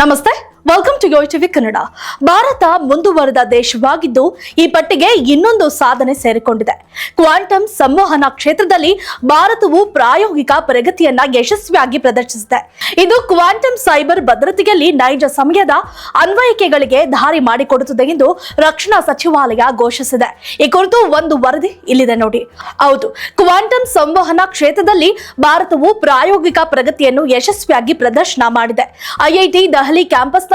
నమస్తే. Welcome to TV Kannada Bharat ಮುಂದುವರೆದ ದೇಶವಾಗಿದ್ದು, ಈ ಪಟ್ಟಿಗೆ ಇನ್ನೊಂದು ಸಾಧನೆ ಸೇರಿಕೊಂಡಿದೆ. ಕ್ವಾಂಟಮ್ ಸಂವಹನ ಕ್ಷೇತ್ರದಲ್ಲಿ ಭಾರತವು ಪ್ರಾಯೋಗಿಕ ಪ್ರಗತಿಯನ್ನ ಯಶಸ್ವಿಯಾಗಿ ಪ್ರದರ್ಶಿಸಿದೆ. ಇದು ಕ್ವಾಂಟಮ್ ಸೈಬರ್ ಭದ್ರತೆಯಲ್ಲಿ ನೈಜ ಸಮಯದ ಅನ್ವಯಿಕೆಗಳಿಗೆ ದಾರಿ ಮಾಡಿಕೊಡುತ್ತದೆ ಎಂದು ರಕ್ಷಣಾ ಸಚಿವಾಲಯ ಘೋಷಿಸಿದೆ. ಈ ಕುರಿತು ಒಂದು ವರದಿ ಇಲ್ಲಿದೆ ನೋಡಿ. ಹೌದು, ಕ್ವಾಂಟಮ್ ಸಂವಹನ ಕ್ಷೇತ್ರದಲ್ಲಿ ಭಾರತವು ಪ್ರಾಯೋಗಿಕ ಪ್ರಗತಿಯನ್ನು ಯಶಸ್ವಿಯಾಗಿ ಪ್ರದರ್ಶನ ಮಾಡಿದೆ. ಐಐಟಿ ದೆಹಲಿ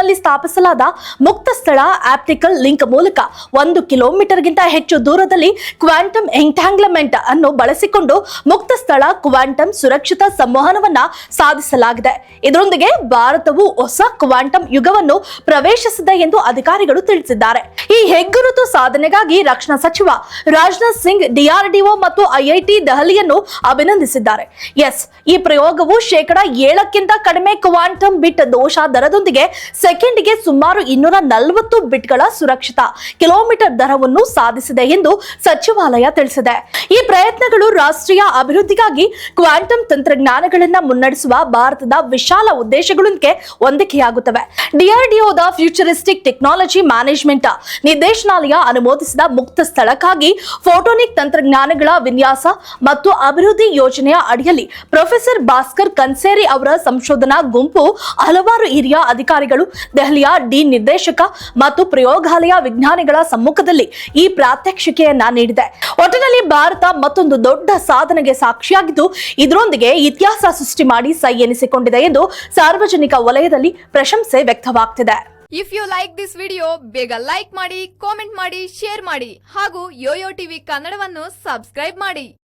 ಕ್ಯಾಂಪಸ್ನಲ್ಲಿ ಸ್ಥಾಪಿಸಲಾದ ಮುಕ್ತ ಸ್ಥಳ ಆಪ್ಟಿಕಲ್ ಲಿಂಕ್ ಮೂಲಕ ಒಂದು ಕಿಲೋಮೀಟರ್ಗಿಂತ ಹೆಚ್ಚು ದೂರದಲ್ಲಿ ಕ್ವಾಂಟಮ್ ಎಂಟ್ಯಾಂಗ್ಲಮೆಂಟ್ ಅನ್ನು ಬಳಸಿಕೊಂಡು ಮುಕ್ತ ಸ್ಥಳ, ಕ್ವಾಂಟಮ್ ಸುರಕ್ಷಿತ ಸಂವಹನವನ್ನ ಸಾಧಿಸಲಾಗಿದೆ. ಇದರೊಂದಿಗೆ ಭಾರತವು ಹೊಸ ಕ್ವಾಂಟಮ್ ಯುಗವನ್ನು ಪ್ರವೇಶಿಸಿದೆ ಎಂದು ಅಧಿಕಾರಿಗಳು ತಿಳಿಸಿದ್ದಾರೆ. ಈ ಹೆಗ್ಗುರುತು ಸಾಧನೆಗಾಗಿ ರಕ್ಷಣಾ ಸಚಿವ ರಾಜನಾಥ್ ಸಿಂಗ್ ಡಿಆರ್ಡಿಒ ಮತ್ತು ಐಐಟಿ ದೆಹಲಿಯನ್ನು ಅಭಿನಂದಿಸಿದ್ದಾರೆ. ಎಸ್, ಈ ಪ್ರಯೋಗವು ಶೇಕಡಾ ಏಳಕ್ಕಿಂತ ಕಡಿಮೆ ಕ್ವಾಂಟಮ್ ಬಿಟ್ ದೋಷ ದರದೊಂದಿಗೆ ಸೆಕೆಂಡ್ಗೆ ಸುಮಾರು ಇನ್ನೂರ ನಲವತ್ತು ಬಿಟ್ಗಳ ಸುರಕ್ಷಿತ ಕಿಲೋಮೀಟರ್ ದರವನ್ನು ಸಾಧಿಸಿದೆ ಎಂದು ಸಚಿವಾಲಯ ತಿಳಿಸಿದೆ. ಈ ಪ್ರಯತ್ನಗಳು ರಾಷ್ಟ್ರೀಯ ಅಭಿವೃದ್ಧಿಗಾಗಿ ಕ್ವಾಂಟಮ್ ತಂತ್ರಜ್ಞಾನಗಳನ್ನ ಮುನ್ನಡೆಸುವ ಭಾರತದ ವಿಶಾಲ ಉದ್ದೇಶಗಳೊಂದಿಗೆ ಹೊಂದಿಕೆಯಾಗುತ್ತವೆ. ಡಿಆರ್ಡಿಒದ ಫ್ಯೂಚರಿಸ್ಟಿಕ್ ಟೆಕ್ನಾಲಜಿ ಮ್ಯಾನೇಜ್ಮೆಂಟ್ ನಿರ್ದೇಶನಾಲಯ ಅನುಮೋದಿಸಿದ ಮುಕ್ತ ಸ್ಥಳಕ್ಕಾಗಿ ಫೋಟೋನಿಕ್ ತಂತ್ರಜ್ಞಾನಗಳ ವಿನ್ಯಾಸ ಮತ್ತು ಅಭಿವೃದ್ಧಿ ಯೋಜನೆಯ ಅಡಿಯಲ್ಲಿ ಪ್ರೊಫೆಸರ್ ಭಾಸ್ಕರ್ ಕನ್ಸೇರಿ ಅವರ ಸಂಶೋಧನಾ ಗುಂಪು ಹಲವಾರು ಹಿರಿಯ ಅಧಿಕಾರಿಗಳು ದೆಹಲಿಯ ಡಿ ನಿರ್ದೇಶಕ ಮತ್ತು ಪ್ರಯೋಗಾಲಯ ವಿಜ್ಞಾನಿಗಳ ಸಮ್ಮುಖದಲ್ಲಿ ಈ ಪ್ರಾತ್ಯಕ್ಷಿಕೆಯನ್ನ ನೀಡಿದೆ. ಒಟ್ಟಿನಲ್ಲಿ ಭಾರತ ಮತ್ತೊಂದು ದೊಡ್ಡ ಸಾಧನೆಗೆ ಸಾಕ್ಷಿಯಾಗಿದ್ದು, ಇದರೊಂದಿಗೆ ಇತಿಹಾಸ ಸೃಷ್ಟಿ ಮಾಡಿ ಸೈ ಎನಿಸಿಕೊಂಡಿದೆ ಎಂದು ಸಾರ್ವಜನಿಕ ವಲಯದಲ್ಲಿ ಪ್ರಶಂಸೆ ವ್ಯಕ್ತವಾಗ್ತಿದೆ. If you like this video ಬೇಗ ಲೈಕ್ ಮಾಡಿ ಕಾಮೆಂಟ್ ಮಾಡಿ ಶೇರ್ ಮಾಡಿ ಹಾಗೂ ಯೋಯೋ ಟಿವಿ ಕನ್ನಡವನ್ನು ಸಬ್ಸ್ಕ್ರೈಬ್ ಮಾಡಿ.